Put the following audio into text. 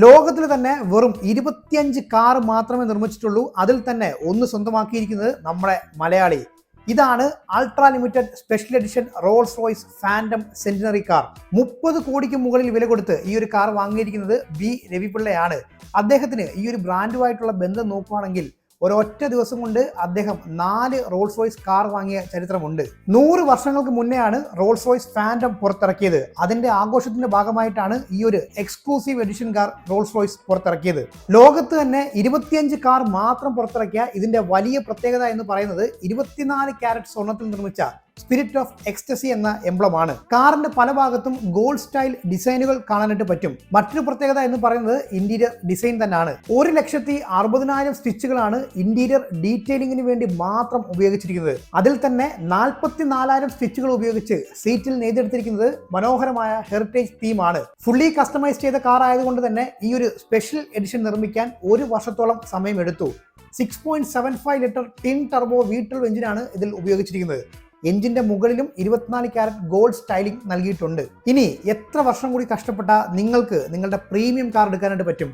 ലോകത്തിൽ തന്നെ വെറും ഇരുപത്തിയഞ്ച് കാർ മാത്രമേ നിർമ്മിച്ചിട്ടുള്ളൂ. അതിൽ തന്നെ ഒന്ന് സ്വന്തമാക്കിയിരിക്കുന്നത് നമ്മുടെ മലയാളി. ഇതാണ് ultra limited special edition Rolls Royce Phantom centenary car മുപ്പത് കോടിക്ക് മുകളിൽ വില കൊടുത്ത് ഈ ഒരു കാർ വാങ്ങിയിരിക്കുന്നത് ബി രവിപിള്ളയാണ്. അദ്ദേഹത്തിന് ഈ ഒരു ബ്രാൻഡുമായിട്ടുള്ള ബന്ധം നോക്കുകയാണെങ്കിൽ ഒരൊറ്റ ദിവസം കൊണ്ട് അദ്ദേഹം നാല് റോൾസ് റോയ്സ് കാർ വാങ്ങിയ ചരിത്രമുണ്ട്. നൂറ് വർഷങ്ങൾക്ക് മുന്നെയാണ് റോൾസ് റോയ്സ് ഫാൻഡം പുറത്തിറക്കിയത്. അതിന്റെ ആഘോഷത്തിന്റെ ഭാഗമായിട്ടാണ് ഈ ഒരു exclusive edition car Rolls Royce പുറത്തിറക്കിയത്. ലോകത്ത് തന്നെ ഇരുപത്തിയഞ്ച് കാർ മാത്രം പുറത്തിറക്കിയ ഇതിന്റെ വലിയ പ്രത്യേകത എന്ന് പറയുന്നത് ഇരുപത്തിനാല് ക്യാരറ്റ് സ്വർണത്തിൽ നിർമ്മിച്ച സ്പിരിറ്റ് ഓഫ് എക്സ്റ്റസി എന്ന എംബ്ലമാണ്. കാറിന്റെ പല ഭാഗത്തും ഗോൾഡ് സ്റ്റൈൽ ഡിസൈനുകൾ കാണാനായിട്ട് പറ്റും. മറ്റൊരു പ്രത്യേകത എന്ന് പറയുന്നത് ഇന്റീരിയർ ഡിസൈൻ തന്നെയാണ്. ഒരു ലക്ഷത്തി അറുപതിനായിരം സ്റ്റിച്ചുകളാണ് ഇന്റീരിയർ ഡീറ്റെയിലിംഗിന് വേണ്ടി മാത്രം ഉപയോഗിച്ചിരിക്കുന്നത്. അതിൽ തന്നെ നാൽപ്പത്തി നാലായിരം സ്റ്റിച്ചുകൾ ഉപയോഗിച്ച് സീറ്റിൽ നെയ്തെടുത്തിരിക്കുന്നത് മനോഹരമായ ഹെറിറ്റേജ് തീമാണ്. ഫുള്ളി കസ്റ്റമൈസ് ചെയ്ത കാർ ആയതുകൊണ്ട് തന്നെ ഈ ഒരു സ്പെഷ്യൽ എഡിഷൻ നിർമ്മിക്കാൻ ഒരു വർഷത്തോളം സമയമെടുത്തു. Six point seven five litre twin turbo വീട്ടിൽ എഞ്ചിനാണ് ഇതിൽ ഉപയോഗിച്ചിരിക്കുന്നത്. എഞ്ചിന്റെ മുകളിലും ഇരുപത്തിനാല് ക്യാരറ്റ് ഗോൾഡ് സ്റ്റൈലിംഗ് നൽകിയിട്ടുണ്ട്. ഇനി എത്ര വർഷം കൂടി കഷ്ടപ്പെട്ട നിങ്ങൾക്ക് നിങ്ങളുടെ പ്രീമിയം കാർ എടുക്കാനായിട്ട് പറ്റും?